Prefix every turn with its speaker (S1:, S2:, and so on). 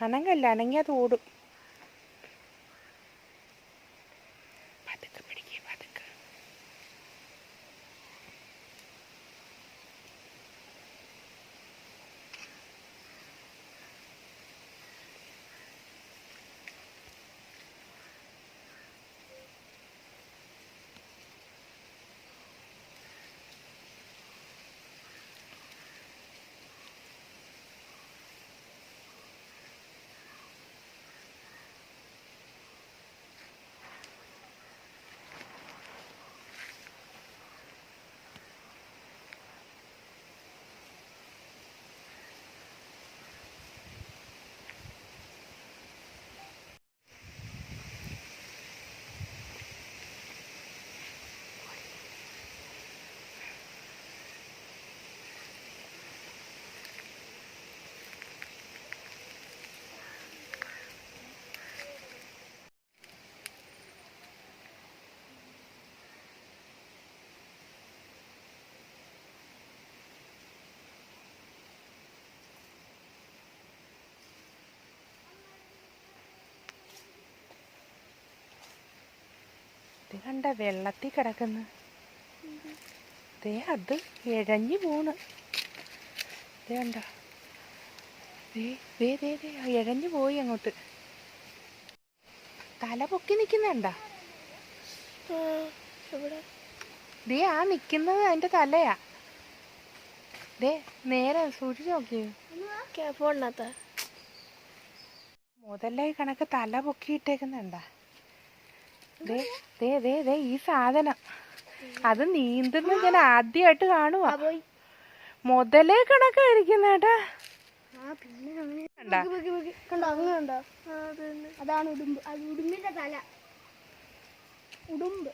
S1: അനങ്ങല്ല അനങ്ങിയാ അത് ഓടും ഇത് കണ്ട വെള്ളത്തിൽ കിടക്കുന്നു. ദേ അത് ഇഴഞ്ഞു പോണ്. ദേ കണ്ട? ദേ ദേ ദേ ദേ ഇഴഞ്ഞു പോയി അങ്ങോട്ട്. തല പൊക്കി നിൽക്കുന്നുണ്ട ദേ ആ നിൽക്കുന്നത് അതിന്റെ തലയാ. ദേ നേരെ സൂക്ഷിച്ച് നോക്കിയോ.
S2: ഫോണിനകത്ത.
S1: മുതലായി കണക്ക് തല പൊക്കി പൊക്കിയിട്ടേക്കുന്നുണ്ട? ദേ ദേ ദേ ദേ ഈ സാധനം. അത് നീന്തുന്ന ഞാൻ ആദ്യമായിട്ട് കാണുവാ. മുതലേ. കണ്ടോ.
S2: അങ്ങനെ കണ്ടോ? അതാണ് ഉടുമ്പ്. അത് ഉടുമ്പിന്റെ തല. ഉടുമ്പ്.